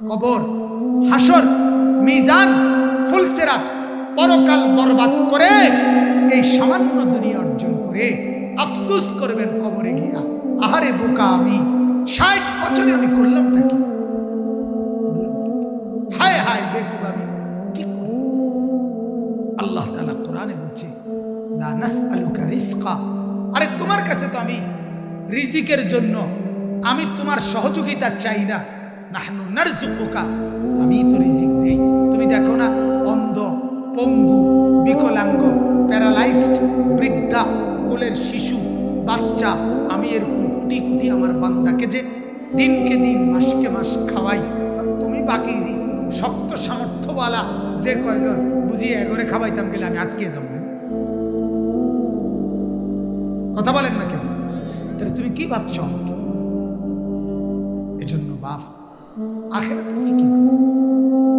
কবর, হাসর, মিজান, ফুলসেরাত পরকাল বরবাদ করে এই সামান্য দুনিয়া অর্জন করে আফসুস করবেন কবরে গিয়া। আহারে বোকা আমি, ষাট বছরে আমি করলাম কি? হায় হায় বেকুব আমি, কি করব? আল্লাহ তাআলা কোরআনে বলছে আরে তোমার কাছে তো আমি রিজিকের জন্য, আমি তোমার সহযোগিতা চাই না। নাহনু নারজুকুকা আমি তো রিজিক দেই। তুমি দেখো না, অন্ধ, পঙ্গু, বিকলাঙ্গ, প্যারালাইজড, বৃদ্ধা, কোলের শিশু, বাচ্চা, আমি এরকম কুটি কোটি আমার বান্দাকে যে দিনকে দিন, মাসকে মাস খাওয়াই। তুমি বাকি দি শক্ত সামর্থ্যওয়ালা যে কয়জন বুঝিয়ে এগরে খাওয়াইতাম গেলে আমি আটকে যাব। কথা বলেন না কেন? তাহলে তুমি কি ভাবছ এজন্য বাপ আখেরাতের ফিকির করো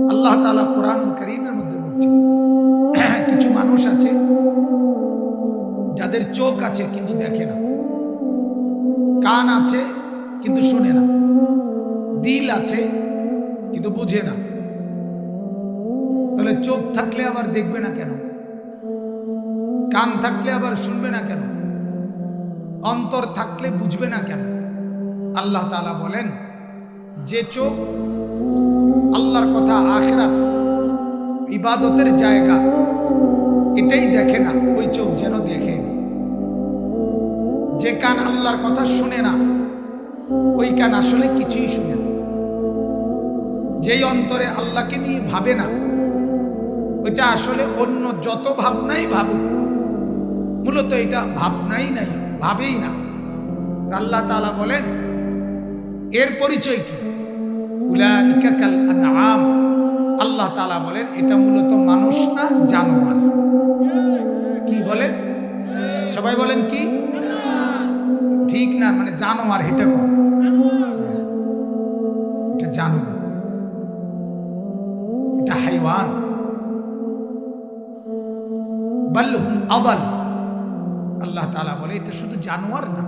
আল্লাহ তাআলা কোরআন করিমের মধ্যে বলছে, কিছু মানুষ আছে যাদের চোখ আছে কিন্তু দেখে না, কান আছে কিন্তু শোনে না, দিল আছে কিন্তু বুঝে না। তাহলে চোখ থাকলে আবার দেখবে না কেন? কান থাকলে আবার শুনবে না কেন? অন্তর থাকলে বুঝবে না কেন? আল্লাহ তাআলা বলেন যে চোখ আল্লাহর কথা আখরাত, ইবাদতের জায়গা, এটাই দেখে না, ওই চোখ যেন দেখে। যে কান আল্লাহর কথা শুনে না, ওই কান আসলে কিছুই শুনে না। যেই অন্তরে আল্লাহকে নিয়ে ভাবে না, ওইটা আসলে অন্য যত ভাবনাই ভাবুক, মূলত এটা ভাবনাই নাই, ভাবেই না। আল্লাহ তাআলা বলেন এর পরিচয় কি? উলাইকা কাল আনআম। আল্লাহ তাআলা বলেন, এটা মূলত মানুষ না জানোয়ার। কি বলেন? সবাই বলেন কি? ঠিক না মানে জানোয়ার, এটা কর এটা জানোয়ার। এটা হাইওয়ান। আদাল। আল্লাহ তাআলা বলে, এটা শুধু জানোয়ার না,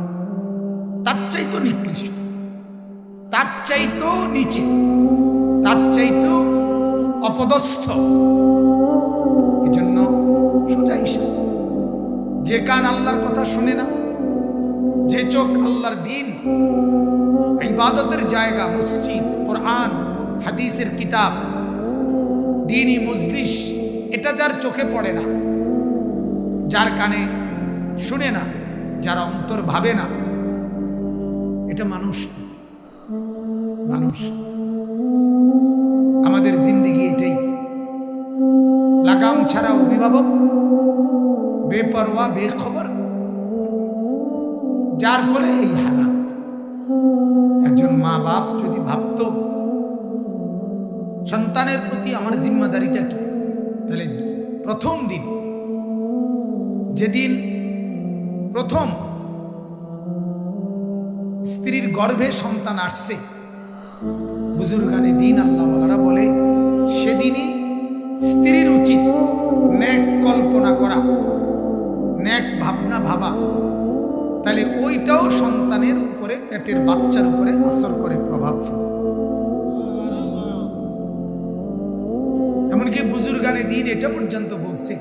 তার চাইতো নিকৃষ্ট। তার চাইতো নিচে, তার চাইতো অপদস্থ এজন্য সোজা হিসাব যে কান আল্লাহর কথা শুনে না, যে চোখ আল্লাহর দিন, ইবাদতের জায়গা, মসজিদ, কোরআন, হাদিসের কিতাব, দিনই মজলিস, এটা যার চোখে পড়ে না, যার কানে শুনে না, যারা অন্তর ভাবে না, এটা মানুষ না। মানুষ। আমাদের জিন্দিগি এটাই। লাগাম ছাড়া অভিভাবক, বেপরোয়া, বেখবর। যার ফলে এই হালাত। একজন মা বাপ যদি ভাবত, সন্তানের প্রতি আমার জিম্মাদারিটা কি? তাহলে প্রথম দিন, যেদিন প্রথম স্ত্রীর গর্ভে সন্তান আসছে বুজুর্গানে দিন আল্লাহওয়ালারা বলে, সেদিনই স্ত্রীর উচিত ন্যাক কল্পনা করা, ন্যাক ভাবনা ভাবা। তাহলে ওইটাও সন্তানের উপরে, পেটের বাচ্চার উপরে আসর করে প্রভাব ফেলে। এমনকি বুজুর্গানে দিন এটা পর্যন্ত বলছে,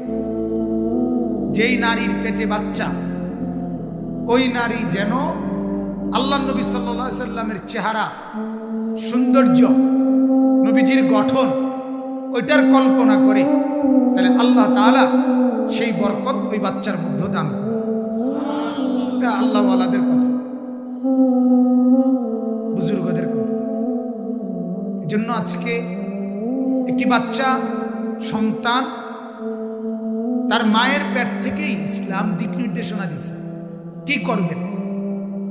যেই নারীর পেটে বাচ্চা, ওই নারী যেন আল্লাহ নবী সাল্লা সাল্লামের চেহারা সৌন্দর্য, নবীজির গঠন, ওইটার কল্পনা করে তাহলে আল্লাহ তাআলা সেই বরকত ওই বাচ্চার মধ্যে দান এটা আল্লাহওয়ালাদের কথা, বুজুর্গদের কথা। এই জন্য আজকে একটি বাচ্চা, সন্তান, তার মায়ের পেট থেকেই ইসলাম দিক নির্দেশনা দিছে। কি করবেন?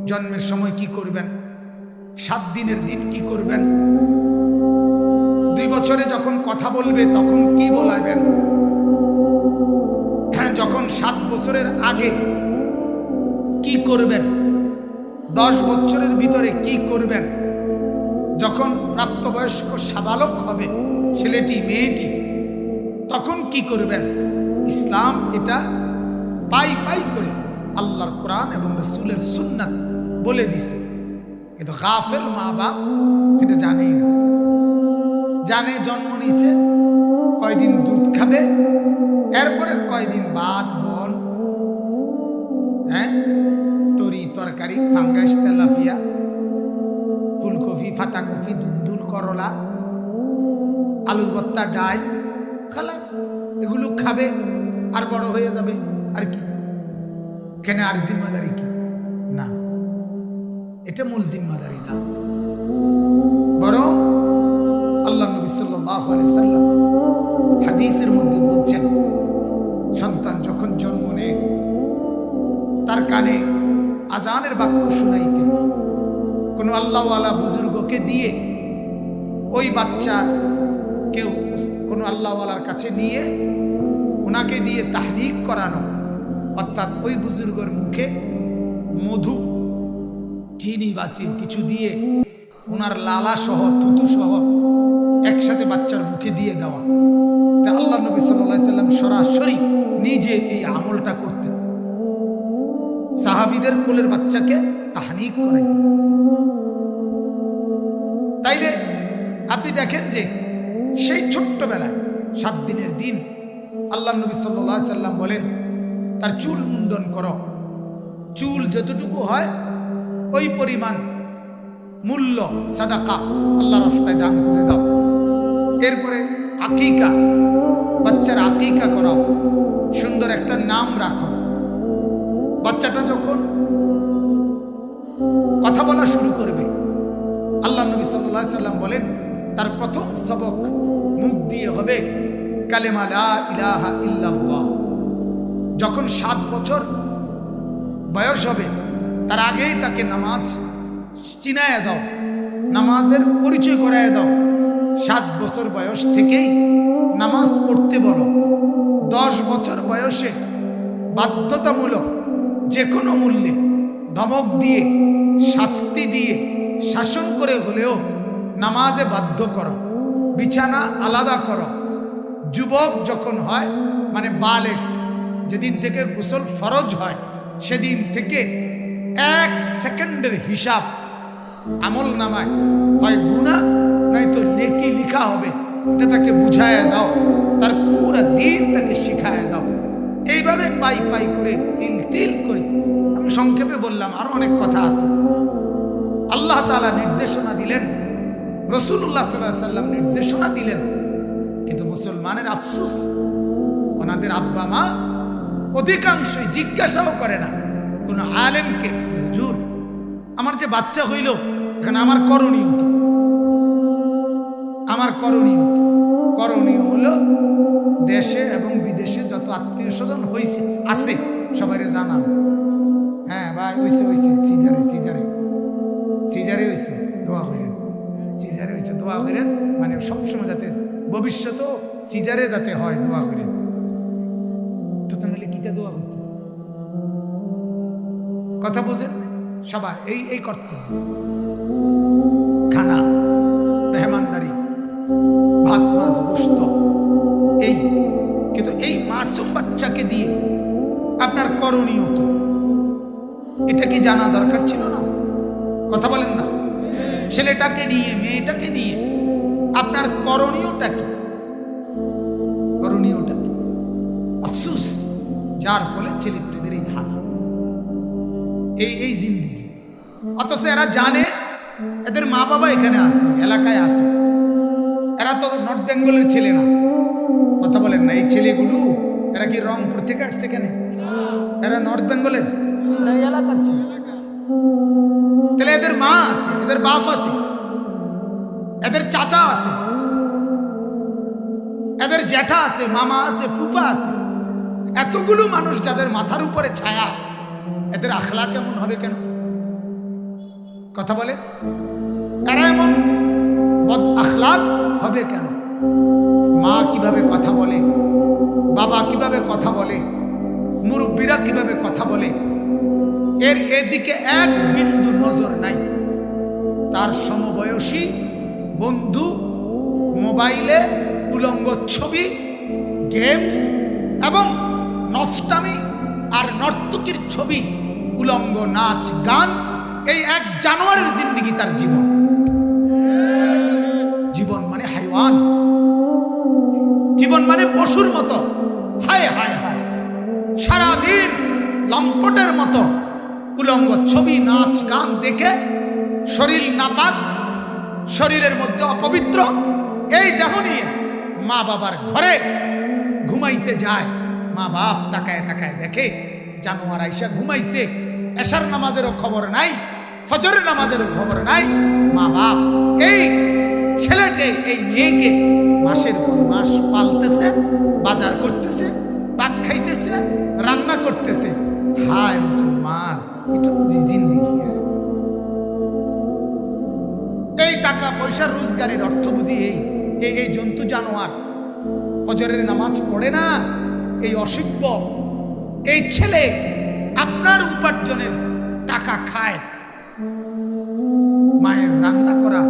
জন্মের সময় কি করবেন? সাত দিনের দিন কি করবেন? দুই বছরে যখন কথা বলবে, তখন কি বলাবেন? হ্যাঁ যখন সাত বছরের আগে কি করবেন? দশ বছরের ভিতরে কি করবেন? যখন প্রাপ্তবয়স্ক সাবালক হবে, ছেলেটি, মেয়েটি, তখন কি করবেন? ইসলাম এটা পাই পাই করে আল্লাহর কোরআন এবং রসুলের সুন্নাত বলে দিছে। কিন্তু গাফেল মা বাপ এটা জানেই না। জানে জন্ম নিছে কয়দিন দুধ খাবে এরপরে কয়দিন বাদ বন হ্যাঁ? তরি তরকারি, ফাঙ্গাস তেলাফিয়া ফুলকপি, ফাতাকপি, দুন্দুল, করলা, আলুর ভর্তা, ডাল, খালাস, এগুলো খাবে আর বড় হয়ে যাবে। আর কি? কেন আর জিম্মাদারি কি? না। এটা মূল জিম্মাদারি না। বরং আল্লাহ নবী সাল্লাম হাদিসের মধ্যে বলছেন, সন্তান যখন জন্ম নেয়, তার কানে আজানের বাক্য শুনাইতে কোনো আল্লাহওয়ালা বুজুর্গকে দিয়ে ওই বাচ্চা কেউ কোনো আল্লাহওয়ালার কাছে নিয়ে ওনাকে দিয়ে তাহরিক করানো, অর্থাৎ ওই বুজুর্গর মুখে মধু চিনি বাচিয়ে কিছু দিয়ে ওনার লালা সহ, থুতু সহ একসাথে বাচ্চার মুখে দিয়ে দেওয়া। এটা আল্লাহ নবী সাল্লাহ সাল্লাম সরাসরি নিজে এই আমলটা করতেন। সাহাবিদের কোলের বাচ্চাকে তাহানিক করাইতেন। তাইলে আপনি দেখেন যে সেই ছোট্টবেলায়, সাত দিনের দিন আল্লাহ নবী সাল্লাহ সাল্লাম বলেন, তার চুল মুন্ডন করো। চুল যতটুকু হয় ওই পরিমাণ মূল্য সাদাকা আল্লাহ রাস্তায় দান করে দাও। এরপরে আকিকা, বাচ্চার আকিকা করাও। সুন্দর একটা নাম রাখো। বাচ্চাটা যখন কথা বলা শুরু করবে, আল্লাহ নবী সাল্লাহ সাল্লাম বলেন, তার প্রথম সবক মুখ দিয়ে হবে কালেমা ইলাহা ইল্লাল্লাহ। যখন সাত বছর বয়স হবে তার আগেই তাকে নামাজ চিনায় দাও, নামাজের পরিচয় করায় দাও। সাত বছর বয়স থেকেই নামাজ পড়তে বলো। দশ বছর বয়সে বাধ্যতামূলক যে কোনো মূল্যে ধমক দিয়ে, শাস্তি দিয়ে, শাসন করে হলেও নামাজে বাধ্য করো, বিছানা আলাদা করো। যুবক যখন হয় মানে বালেক, যেদিন থেকে গোসল ফরজ হয়, সেদিন থেকে এক সেকেন্ডের হিসাব আমল নামায়। হয় গুণা নয়তো নেকি লিখা হবে। এটা তাকে বুঝায় দাও। তার পুরা দিন তাকে শিখায় দাও। এইভাবে পাই পাই করে, তিল তিল করে। আমি সংক্ষেপে বললাম, আরও অনেক কথা আছে। আল্লাহ তালা নির্দেশনা দিলেন। রসুল্লাহ সাল্লাহ সাল্লাম নির্দেশনা দিলেন। কিন্তু মুসলমানের আফসুস, ওনাদের আব্বা মা অধিকাংশই জিজ্ঞাসাও করে না। কোনো আলেমকে হুজুর আমার যে বাচ্চা হইল, এখানে আমার করণীয় কি? আমার করণীয় কি? করণীয় হলো দেশে এবং বিদেশে যত আত্মীয় স্বজন হয়েছে আছে সবাই জানান হ্যাঁ ভাই হয়েছে হয়েছে সিজারে সিজারে। সিজারে হয়েছে দোয়া করেন। সিজারে হয়েছে দোয়া করেন। মানে সবসময় যাতে ভবিষ্যতেও সিজারে যাতে হয়, দোয়া করেন। তো তাহলে কিতা দোয়া করতো? কথা বুঝেন? সবাই, এই এই কর্তব্য। খানা, মেহমানদারি, ভাত, মাছ গোস্ত এই। কিন্তু এই মাসুম বাচ্চাকে দিয়ে আপনার করণীয় কি? এটা কি জানা দরকার ছিল না? কথা বলেন না। ছেলেটাকে নিয়ে, মেয়েটাকে নিয়ে আপনার করণীয়টা কি? করণীয়টা কি? আফসুস, যার ফলে ছেলে এই এই জিন্দিগি। অথচ এরা জানে এদের মা বাবা এখানে আছে, এলাকায় আছে। এরা তো নর্থ বেঙ্গলের ছেলে না। কথা বলেন না, এই ছেলেগুলো এরা কি রংপুর থেকে আসছে কেন এরা নর্থ বেঙ্গলের তাহলে এদের মা আছে, এদের বাপ আছে, এদের চাচা আছে, এদের জ্যাঠা আছে, মামা আছে, ফুফা আছে। এতগুলো মানুষ যাদের মাথার উপরে ছায়া। এদের আখলা কেমন হবে কেন? কথা বলে? তারা এমন আখলাক হবে কেন? মা কীভাবে কথা বলে? বাবা কীভাবে কথা বলে? মুরব্বীরা কীভাবে কথা বলে? এর এদিকে এক বিন্দু নজর নাই। তার সমবয়সী বন্ধু, মোবাইলে উলঙ্গ ছবি, গেমস এবং নষ্টামি আর নর্তকীর ছবি, উলঙ্গ নাচ, গান, এই এক জানোয়ারের জিন্দিগি তার জীবন। জীবন মানে হাইওয়ান। জীবন মানে পশুর মতো। হায় হায় হায়। সারাদিন লম্পটের মতো। উলঙ্গ ছবি, নাচ, গান দেখে শরীর নাপাক, শরীরের মধ্যে অপবিত্র। এই দেহ নিয়ে মা বাবার ঘরে ঘুমাইতে যায়। মা বাপ তাকায় তাকায় দেখে জানোয়ার আইসা ঘুমাইছে। এশার নামাজেরও খবর নাই, ফজরের নামাজেরও খবর নাই। মা বাপ, এই ছেলেকে এই মেয়েকে মাসের পর মাস পালতেছে, বাজার করতেছে, ভাত খাইতেছে, রান্না করতেছে। হায় মুসলমান, এটা বুঝি জিন্দিগি হ্যাঁ? এই টাকা পয়সা রোজগারের অর্থ বুঝি এই এই জন্তু জানোয়ার। ফজরের নামাজ পড়ে না, এই অসভ্য এই ছেলে আপনার উপার্জনের টাকা খায়। মায়ের রান্না করা,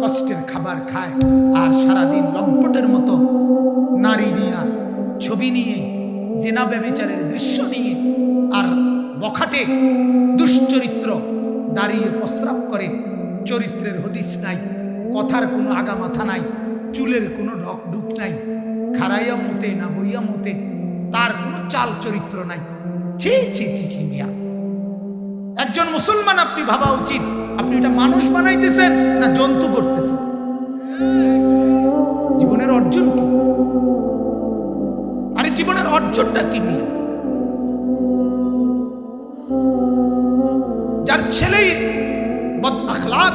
কষ্টের খাবার খায় আর সারাদিন লম্পটের মতো নারী নিয়ে ছবি নিয়ে, জেনা ব্যবিচারের দৃশ্য নিয়ে আর বখাটে দুশ্চরিত্র দাঁড়িয়ে প্রস্রাব করে। চরিত্রের হদিস নাই, কথার কোনো আগামাথা নাই, চুলের কোনো ডুক নাই। খারাইয়া মতে না বইয়া মতে তার কোনো চাল চরিত্র নাই। ছি ছি ছি ছি, মিয়া। একজন মুসলমান আপনি ভাবা উচিত, আপনি এটা মানুষ বানাইতেছেন না জন্তু করতেছেন? জীবনের অর্জন কি? আরে জীবনের অর্জনটা কি নিয়ে যার ছেলেই বদ আখলাক,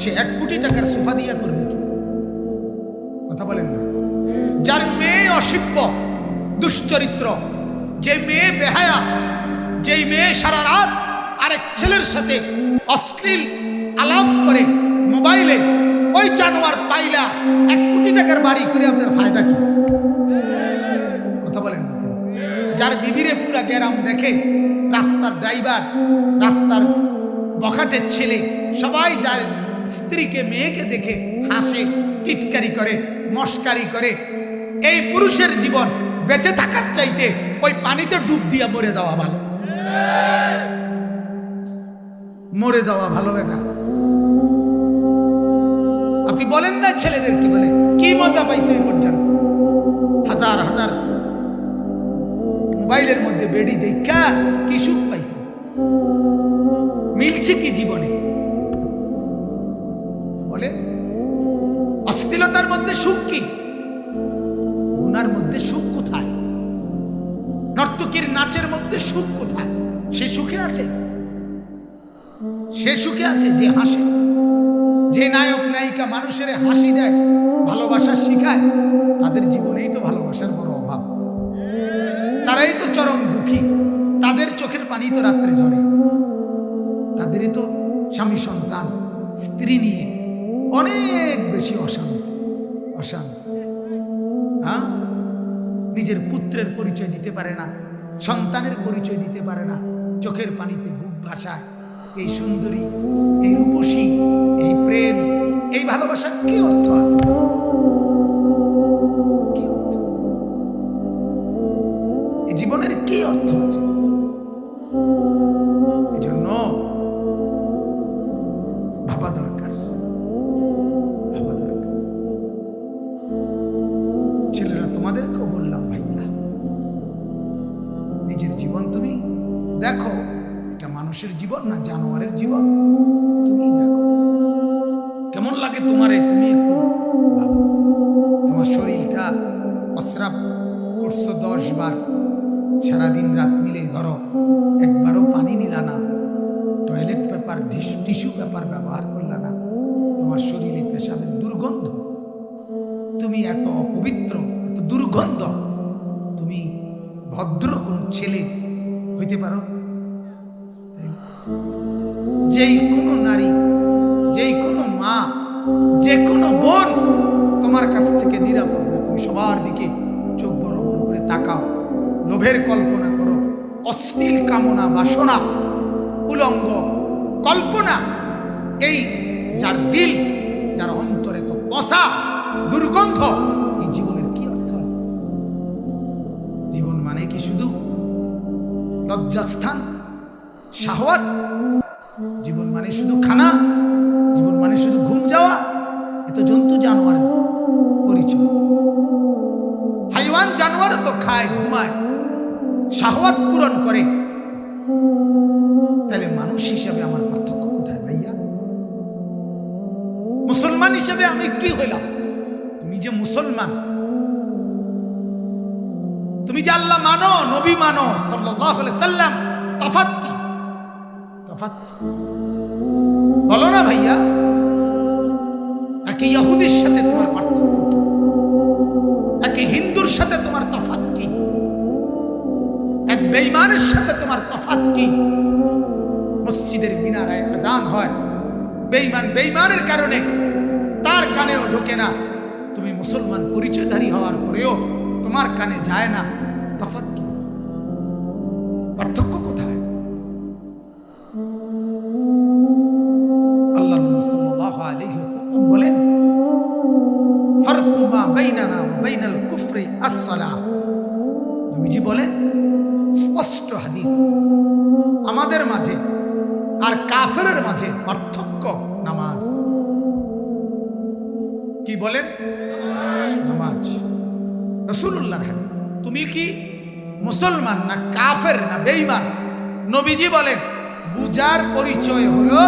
সে এক কোটি টাকার সোফা দিয়া করবে কথা বলেন না। যার মেয়ে অসিব্য দুশ্চরিত্র। যে মেয়ে বেহায়া, যেই মেয়ে সারা রাত আরেক ছেলের সাথে অশ্লীল আলাপ করে মোবাইলে, ওই জানোয়ার পাইলা এক কোটি টাকার বাড়ি করে আপনার ফায়দা কি? কথা বলেন যার বিবিরে পুরা গ্যারাম দেখে রাস্তার ড্রাইভার, রাস্তার বখাটের ছেলে, সবাই যার স্ত্রীকে, মেয়েকে দেখে হাসে, টিটকারি করে, মস্কারি করে, এই পুরুষের জীবন বেঁচে থাকার চাইতে ওই পানিতে ডুব দিয়া মরে যাওয়া ভালো। মরে যাওয়া ভালো বেটা। আপনি বলেন না ছেলেদের কি বলে? কি মজা পাইছে এই পর্যন্ত? হাজার হাজার মোবাইলের মধ্যে বেডি দেখা, কি সুখ পাইছে? মিলছে কি জীবনে? বলে অশ্লীলতার মধ্যে সুখ কি? নর্তকীর নাচের মধ্যে সুখ কোথায়? সে সুখে আছে? সে সুখে আছে যে হাসে? যে নায়ক, নায়িকা মানুষের হাসি দেয়, ভালোবাসা শিখায়, তাদের জীবনেই তো ভালোবাসার বড় অভাব। তারাই তো চরম দুঃখী। তাদের চোখের পানি তো রাত্রে ঝরে। তাদেরই তো স্বামী, সন্তান, স্ত্রী নিয়ে অনেক বেশি অশান্তি। অশান্তি। হ্যাঁ? নিজের পুত্রের পরিচয় দিতে পারে না। সন্তানের পরিচয় দিতে পারে না। চোখের পানিতে বুক ভাসায়। এই সুন্দরী, এই রূপসী, এই প্রেম, এই ভালোবাসার কি অর্থ আছে? কি অর্থ আছে? জীবনের কি অর্থ আছে? এই দেখো, এটা মানুষের জীবন না জানোয়ারের জীবন? তুমি দেখো। কেমন লাগে তোমারে? তুমি একটু তোমার শরীরটা অস্রাব করছ দশ বার। সারাদিন রাত মিলে ধরো, একবারও পানি নিলা না। টয়লেট পেপার টিস্যু পেপার ব্যবহার করলা না। তোমার শরীরে পেশাবের দুর্গন্ধ। তুমি এত অপবিত্র, এত দুর্গন্ধ। তুমি ভদ্র কোন ছেলে হইতে পারো? যেই কোনো নারী, যেই কোনো মা, যে কোনো বোন তোমার কাছ থেকে নিরাপদ না। তুমি সবার দিকে চোখ বড় বড় করে তাকাও, লোভের কল্পনা করো, অশ্লীল কামনা, বাসনা, উলঙ্গ কল্পনা, এই যার দিল, যার অন্তরে তো পশা, দুর্গন্ধ, এই জীবনের কি অর্থ আছে? জীবন মানে কি শুধু লজ্জাস্থান? শাহওয়াত। জীবন মানে শুধু খানা, জীবন মানে শুধু ঘুম যাওয়া এ তো জন্তু জানোয়ার পরিচয়। হাইওয়ান জানোয়ারও তো খায়, ঘুমায়, শাহওয়াত পূরণ করে। তাহলে মানুষ হিসাবে আমার পার্থক্য কোথায় ভাইয়া? মুসলমান হিসেবে আমি কি হইলাম? তুমি যে মুসলমান, তুমি যে আল্লাহ মানো, নবী মানো আলাইহি সাল্লাম তফাত কি? বলো না ভাইয়া, একে ইহুদির সাথে তোমার পার্থক্য একে হিন্দুর সাথে তোমার তফাত কি? এক বেইমানের সাথে তোমার তফাত কি? মসজিদের মিনারায় আজান হয়। বেইমান বেইমানের কারণে তার কানেও ঢোকে না। তুমি মুসলমান পরিচয়ধারী হওয়ার পরেও তোমার কানে যায় না। তফাত কি? কুফরি নবীজি বলেন, স্পষ্ট হাদিস। আমাদের মাঝে আর কাফেরের মাঝে পার্থক্য নামাজ। কি বলেন? নামাজ। রসুল্লাহর হাদিস। তুমি কি মুসলমান না কাফের না বেঈমান? নবীজি বলেন, বুজার পরিচয় হলো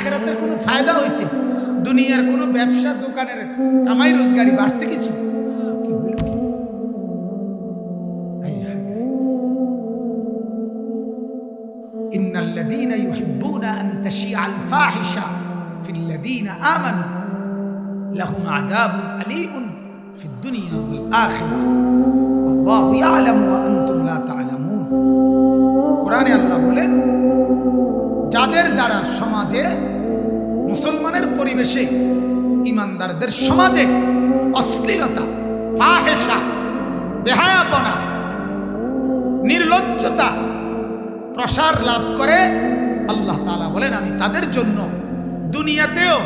আখেরাতের কোনো ফায়দা হয়েছে দুনিয়ার কোনো ব্যবসা দোকানের কামাই রোজগারি বাড়ছে কিছু কি হইল কি হায় হায় হায়। إن الذين يحبون أن تشيع الفاحشة في الذين آمنوا لهم عذاب أليم في الدنيا والآخرة والله يعلم وأنتم لا تعلمون কোরআনে আল্লাহ বলেন যাদের দ্বারা সমাজে, মুসলমানের পরিবেশে, ইমানদারদের সমাজে অশ্লীলতা ফাহেসা বেহায়াপনা, নির্লজ্জতা প্রসার লাভ করে, আল্লাহ তালা বলেন, আমি তাদের জন্য দুনিয়াতেও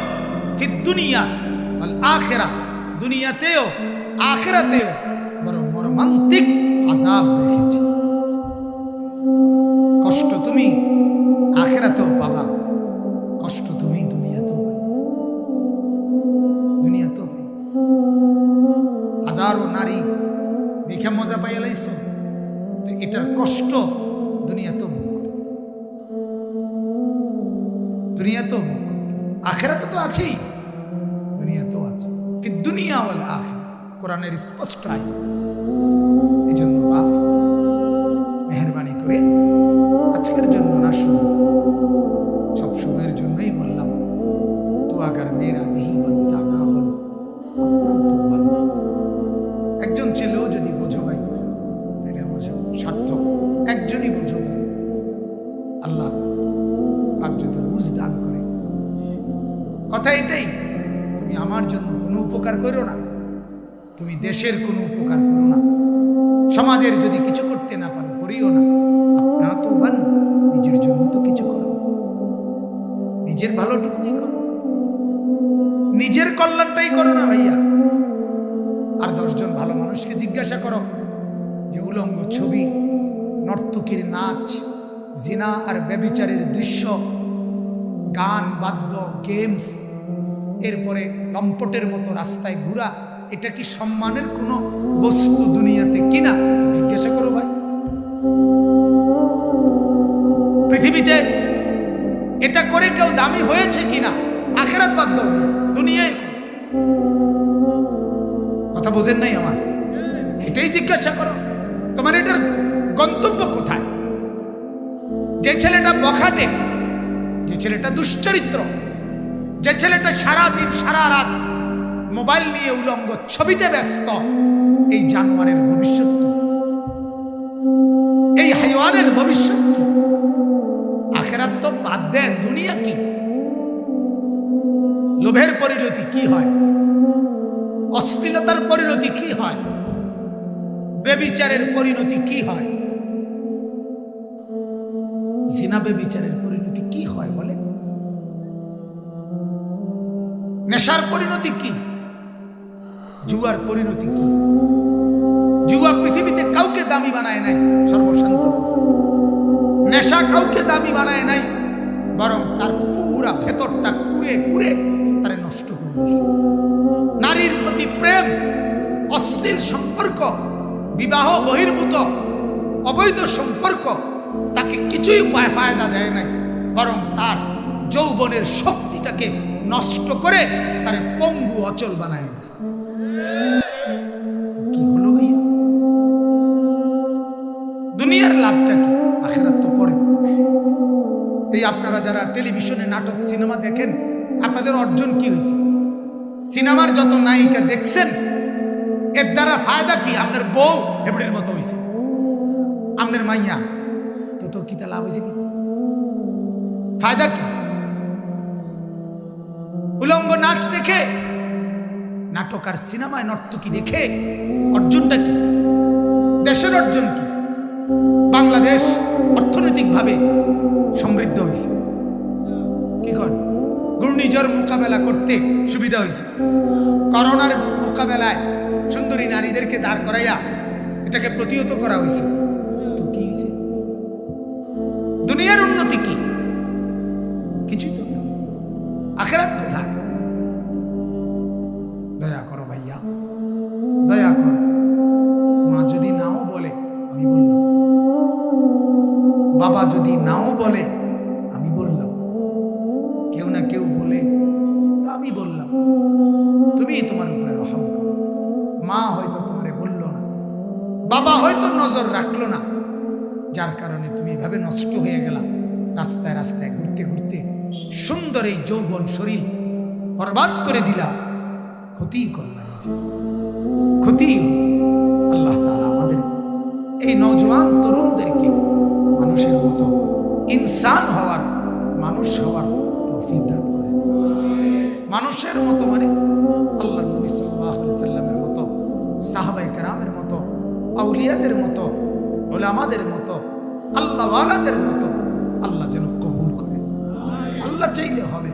ফিদ দুনিয়া আখেরা, দুনিয়াতেও, আখেরাতেও বড় মর্মান্তিক আজাব রেখেছি। আখেরাতেও পাবা কষ্ট তুমি দুনিয়াতেও দুনিয়াতেও পাইবা হাজারো নারী দেখে মজা পাইয়া লাইছো, তো এটার কষ্ট দুনিয়াতেও ভোগ করতে দুনিয়াতেও ভোগ করতে আখেরাতে তো আছেই। দুনিয়াতেও আছে। কি দুনিয়া বলে আখের। কোরআনের স্পষ্ট আয় তো আগার মেয়েরা বলতা না বল একজন ছেলেও যদি বোঝো ভাই, তাহলে আমার সার্থক। একজনই বোঝো তাহলে। আল্লাহ যদি বুঝ দান করে। কথা এটাই, তুমি আমার জন্য কোনো উপকার করো না। তুমি দেশের কোনো উপকার করো না। সমাজের যদি কিছু করতে না পারো, করিও না। আপনারা তো বান নিজের জন্য তো কিছু করো। নিজের ভালোটুকুই করো। নিজের কল্যাণটাই করো না ভাইয়া। আর দশজন ভালো মানুষকে জিজ্ঞাসা করো যে, উলঙ্গ ছবি, নর্তকীর নাচ, জিনা আর ব্যবিচারের দৃশ্য, গান, বাদ্য, গেমস, এরপরে লম্পটের মতো রাস্তায় ঘোরা, এটা কি সম্মানের কোনো বস্তু দুনিয়াতে কিনা? জিজ্ঞাসা করো ভাই। পৃথিবীতে এটা করে কেউ দামি হয়েছে কিনা? আখেরাত বাদ দাও। দুনিয়ায়। কথা বোঝেন নাই আমার? এটাই জিজ্ঞাসা করো। তোমার এটার গন্তব্য কোথায়? যে ছেলেটা বখাটে, যে ছেলেটা দুশ্চরিত্র, যে ছেলেটা সারা দিন সারা রাত মোবাইল নিয়ে উলঙ্গ, ছবিতে ব্যস্ত, এই জানোয়ারের ভবিষ্যৎ এই হাইওয়ানের ভবিষ্যৎ আখেরাত তো বাদ দেন, দুনিয়া কি? লোভের পরিণতি কি হয়? অশ্লীলতার পরিণতি কি হয়? বেবিচারের পরিণতি কি হয়? জিনা বেবিচারের পরিণতি কি হয় বলে? নেশার পরিণতি কি? জুয়ার পরিণতি কি? জুয়া পৃথিবীতে কাউকে দামি বানায় নাই, সর্বশান্ত নেশা কাউকে দামি বানায় নাই, বরং তার পুরা ভেতরটা কুড়ে কুড়ে নারীর প্রতি প্রেম, অশ্লীল সম্পর্ক, বিবাহ বহির্ভূত, অবৈধ সম্পর্ক, তাকে কিছুই উপায় ফায়দা দেয় নাই, বরং তার যৌবনের শক্তিটাকে নষ্ট করে তারে পঙ্গু অচল বানায় দিয়েছে কি হলো ভাইয়া? দুনিয়ার লাভটা কি? আখেরাত তো পরে। এই আপনারা যারা টেলিভিশনে নাটক, সিনেমা দেখেন, আপনাদের অর্জন কি হয়েছে? সিনেমার যত নায়িকা দেখছেন, এর দ্বারা ফায়দা কি? আপনার বউ এবারের মতো হয়েছে আপনার মাইয়া, তো তো কিতা লাভ হয়েছে কি? ফায়দা কি? উলঙ্গ নাচ দেখে, নাটক আর সিনেমায় নর্তকী দেখে, অর্জনটা কি? দেশের অর্জন কি? বাংলাদেশ অর্থনৈতিকভাবে সমৃদ্ধ হয়েছে কি কর? ঘূর্ণিঝড় মোকাবেলা করতে সুবিধা হয়েছে। করোনার মোকাবেলায় সুন্দরী নারীদেরকে দাঁড় করাইয়া এটাকে প্রতিহত করা হয়েছে। দুনিয়ার উন্নতি কি? কিছুই তো আখেরাত কোথায়? বলল না। বাবা হয়তো নজর রাখল না। যার কারণে তুমি এভাবে নষ্ট হয়ে গেলা। রাস্তায় রাস্তায় ঘুরতে ঘুরতে সুন্দর এই যৌবন শরীর বরবাদ করে দিলা। ক্ষতি করলাম ক্ষতি আল্লাহ তাআলা আমাদের এই নজওয়ান তরুণদেরকে মানুষের মতো ইনসান হওয়ার, মানুষ হওয়ার তৌফিক দান করে। মানুষের মতো মানে আল্লাহ নবী আলাইহি সাল্লামের মতো সাহাবায়ে কেরামের মতো, আউলিয়াদের মতো ওলামাদের মতো, আল্লাহওয়ালাদের মতো আল্লাহ যেন কবুল করে। আল্লাহ চাইলে হবে।